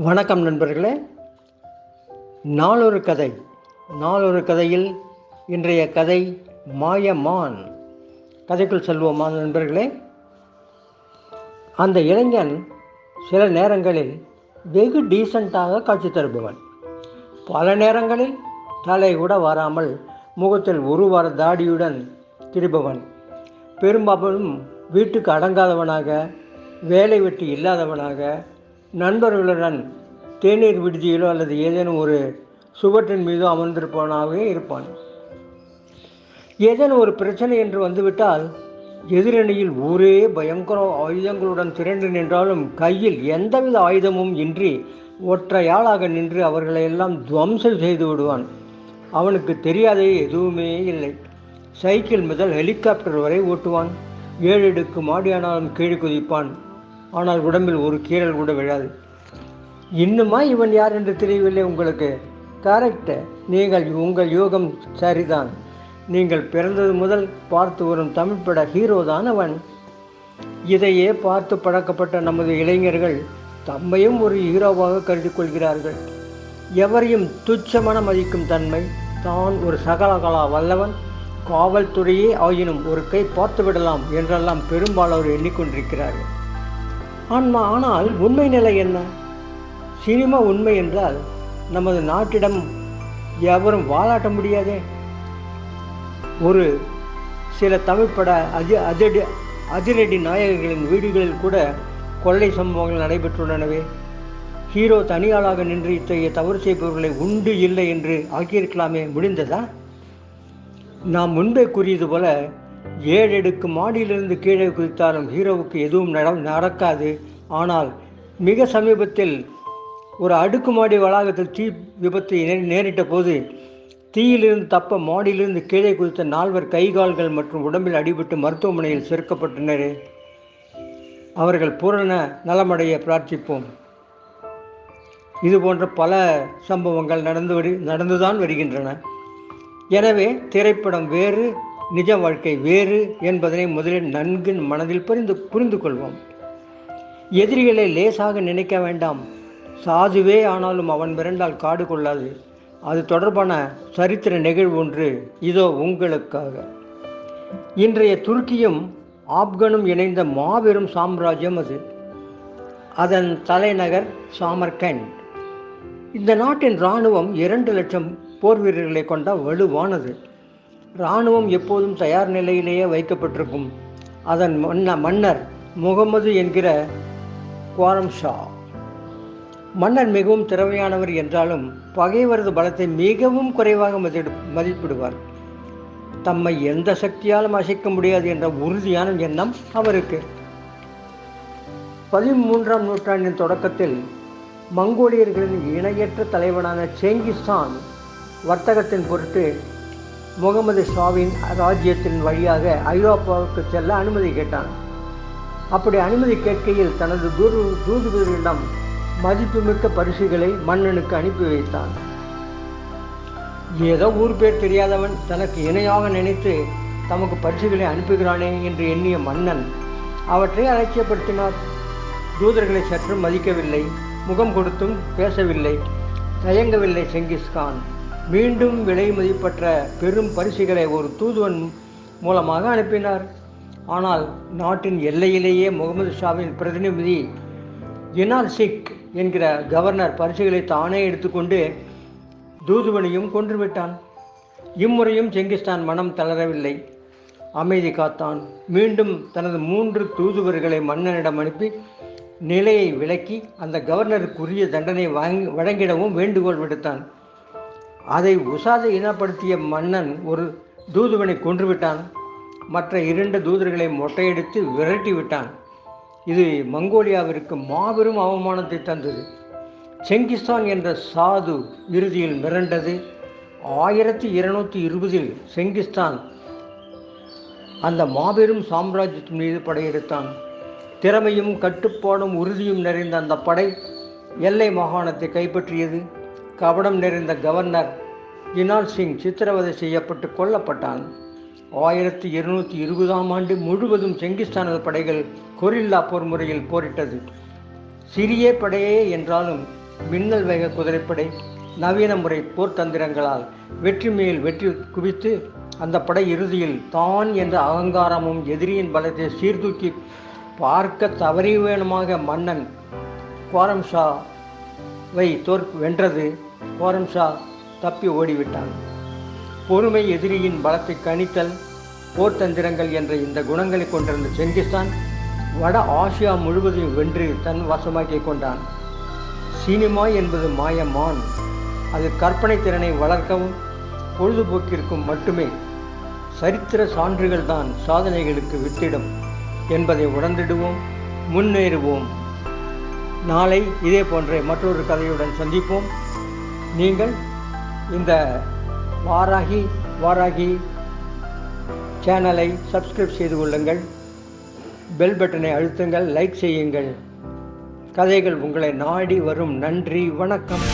வணக்கம் நண்பர்களே. நாளொரு கதை. நாளொரு கதையில் இன்றைய கதை மாயமான். கதைக்குள் செல்வோமா நண்பர்களே? அந்த இளைஞன் சில நேரங்களில் வெகு டீசெண்டாக காட்சி தருபவன். பல நேரங்களில் தலை கூட வராமல் முகத்தில் ஒரு வார தாடியுடன் திரிபவன். பெரும்பாலும் வீட்டுக்கு அடங்காதவனாக வேலை வெட்டி இல்லாதவனாக நண்பர்களுடன் தேநீர் விடுதியிலோ அல்லது ஏதேனும் ஒரு சுவற்றின் மீதோ அமர்ந்திருப்பவனாகவே இருப்பான். ஏதேனும் ஒரு பிரச்சனை என்று வந்துவிட்டால் எதிரணியில் ஊரே பயங்கர ஆயுதங்களுடன் திரண்டு நின்றாலும் கையில் எந்தவித ஆயுதமும் இன்றி ஒற்றையாளாக நின்று அவர்களை எல்லாம் துவம்சம் செய்து விடுவான். அவனுக்கு தெரியாதே எதுவுமே இல்லை. சைக்கிள் முதல் ஹெலிகாப்டர் வரை ஓட்டுவான். ஏழு அடுக்கு மாடியானாலும் கீழே குதிப்பான். ஆனால் உடம்பில் ஒரு கீறல் கூட விழாது. இன்னுமா இவன் யார் என்று தெரியவில்லை உங்களுக்கு. கரெக்டு நீங்கள் உங்கள் யோகம் சரிதான். நீங்கள் பிறந்தது முதல் பார்த்து வரும் தமிழ் பட ஹீரோ தான் அவன். இதையே பார்த்து பழக்கப்பட்ட நமது இளைஞர்கள் தம்மையும் ஒரு ஹீரோவாக கருதி கொள்கிறார்கள் எவரையும் துச்சமன மதிக்கும் தன்மை தான் ஒரு சகலகலா வல்லவன். காவல்துறையே ஆயினும் ஒரு கை பார்த்து விடலாம் என்றெல்லாம் பெரும்பாலோர் எண்ணிக்கொண்டிருக்கிறார்கள். ஆன்மா ஆனால் உண்மை நிலை என்ன? சினிமா உண்மை என்றால் நமது நாட்டிடம் எவரும் வாழாட்ட முடியாதே. ஒரு சில தமிழ்பட அதி அதிரடி அதிரடி நாயகர்களின் வீடுகளில் கூட கொள்ளை சம்பவங்கள் நடைபெற்றுள்ளனவே. ஹீரோ தனியாளாக நின்று இத்தகைய தவறு செய்பவர்களை உண்டு இல்லை என்று ஆக்கியிருக்கலாமே முடிந்ததா? நாம் முன்பே கூறியது போல ஏழு அடுக்கு மாடியிலிருந்து கீழே குதித்தாலும் ஹீரோவுக்கு எதுவும் நட நடக்காது. ஆனால் மிக சமீபத்தில் ஒரு அடுக்குமாடி வளாகத்தில் தீ விபத்து நேரிட்ட போது தீயிலிருந்து தப்ப மாடியிலிருந்து கீழே குதித்த நால்வர் கைகால்கள் மற்றும் உடம்பில் அடிபட்டு மருத்துவமனையில் சேர்க்கப்பட்டனர். அவர்கள் பூரண நலமடைய பிரார்த்திப்போம். இது போன்ற பல சம்பவங்கள் நடந்து வரி நடந்துதான் வருகின்றன. எனவே திரைப்படம் வேறு நிஜ வாழ்க்கை வேறு என்பதனை முதலில் நன்கு மனதில் புரிந்து புரிந்து கொள்வோம் எதிரிகளை லேசாக நினைக்க வேண்டாம். சாதுவே ஆனாலும் அவன் மிரண்டால் காடு கொள்ளாது. அது தொடர்பான சரித்திர நிகழ்வு ஒன்று இதோ உங்களுக்காக. இன்றைய துருக்கியும் ஆப்கனும் இணைந்த மாபெரும் சாம்ராஜ்யம் அது. அதன் தலைநகர் சாமர்கண்ட். இந்த நாட்டின் இராணுவம் இரண்டு லட்சம் போர் வீரர்களை கொண்ட வலுவானது. இராணுவம் எப்போதும் தயார் நிலையிலேயே வைக்கப்பட்டிருக்கும். அதன் மன்ன மன்னர் முகமது என்கிற குவாரம் ஷா. மன்னர் மிகவும் திறமையானவர் என்றாலும் பகைவரது பலத்தை மிகவும் குறைவாக மதிப்பிடு மதிப்பிடுவார். தம்மை எந்த சக்தியாலும் அசைக்க முடியாது என்ற உறுதியான எண்ணம் அவருக்கு. பதிமூன்றாம் நூற்றாண்டின் தொடக்கத்தில் மங்கோலியர்களின் இணையற்ற தலைவனான செங்கிஸ்தான் வர்த்தகத்தின் பொருட்டு முகமது ஷாவின் ராஜ்யத்தின் வழியாக ஐரோப்பாவுக்கு செல்ல அனுமதி கேட்டான். அப்படி அனுமதி கேட்கையில் தனது குரு தூதுவரிடம் மதிப்புமிக்க பரிசுகளை மன்னனுக்கு அனுப்பி வைத்தான். ஏதோ ஊர் பேர் தெரியாதவன் தனக்கு இணையாக நினைத்து தமக்கு பரிசுகளை அனுப்புகிறானே என்று எண்ணிய மன்னன் அவற்றை அலட்சியப்படுத்தினார். தூதர்களை சற்றும் மதிக்கவில்லை முகம் கொடுத்தும் பேசவில்லை தயங்கவில்லை செங்கிஸ்கான் மீண்டும் விலை மதிப்பற்ற பெரும் பரிசுகளை ஒரு தூதுவன் மூலமாக அனுப்பினார். ஆனால் நாட்டின் எல்லையிலேயே முகமது ஷாவின் பிரதிநிதி இனால் சிக் என்கிற கவர்னர் பரிசுகளை தானே எடுத்துக்கொண்டு தூதுவனையும் கொன்றுவிட்டான். இம்முறையும் செங்கிஸ்தான் மனம் தளரவில்லை. அமைதி காத்தான். மீண்டும் தனது மூன்று தூதுவர்களை மன்னனிடம் அனுப்பி நிலையை விளக்கி அந்த கவர்னருக்குரிய தண்டனை வாங்கி வழங்கிடவும் வேண்டுகோள் விடுத்தான். அதை உசாதை இனப்படுத்திய மன்னன் ஒரு தூதுவனை கொன்றுவிட்டான். மற்ற இரண்டு தூதர்களை மொட்டையடித்து விரட்டி விட்டான் இது மங்கோலியாவிற்கு மாபெரும் அவமானத்தை தந்தது. செங்கிஸ்தான் என்ற சாது இறுதியில் மிரண்டது. ஆயிரத்தி இருநூற்றி இருபதில் செங்கிஸ்தான் அந்த மாபெரும் சாம்ராஜ்யத்தின் மீது படையெடுத்தான். திறமையும் கட்டுப்பாடும் உறுதியும் நிறைந்த அந்த படை எல்லை மாகாணத்தை கைப்பற்றியது. கபடம் நிறைந்த கவர்னர் இனால் சிங் சித்திரவதை செய்யப்பட்டு கொல்லப்பட்டான். ஆயிரத்தி இருநூற்றி இருபதாம் ஆண்டு முழுவதும் செங்கிஸ்தானது படைகள் கொரில்லா போர் முறையில் போரிட்டது. சிறிய படையே என்றாலும் மின்னல் வேக குதிரைப்படை நவீன முறை போர்த்தந்திரங்களால் வெற்றி மேல் வெற்றி குவித்து அந்த படை இறுதியில் தான் என்ற அகங்காரமும் எதிரியின் பலத்தை சீர்தூக்கி பார்க்க தவறிவேணுமாக மன்னன் குவாரம் ஷாவை தோற் வென்றது. கோரம் தப்பி ஓடிவிட்டான். பொறுமை எதிரியின் பலத்தை கணித்தல் போர்த்தந்திரங்கள் என்ற இந்த குணங்களை கொண்டிருந்த செங்கிஸ்தான் வட ஆசியா முழுவதையும் வென்று தன் வசமாக்கிக் கொண்டான். சினிமா என்பது மாயமான். அது கற்பனை திறனை வளர்க்கவும் பொழுதுபோக்கிற்கும் மட்டுமே சரித்திர சான்றுகள் தான் சாதனைகளுக்கு வித்திடும் என்பதை உணர்ந்திடுவோம் முன்னேறுவோம். நாளை இதே போன்ற மற்றொரு கதையுடன் சந்திப்போம். நீங்கள் இந்த வாராகி வாராகி சேனலை சப்ஸ்கிரைப் செய்து கொள்ளுங்கள். பெல் பட்டனை அழுத்துங்கள் லைக் செய்யுங்கள். கதைகள் உங்களை நாடி வரும். நன்றி வணக்கம்.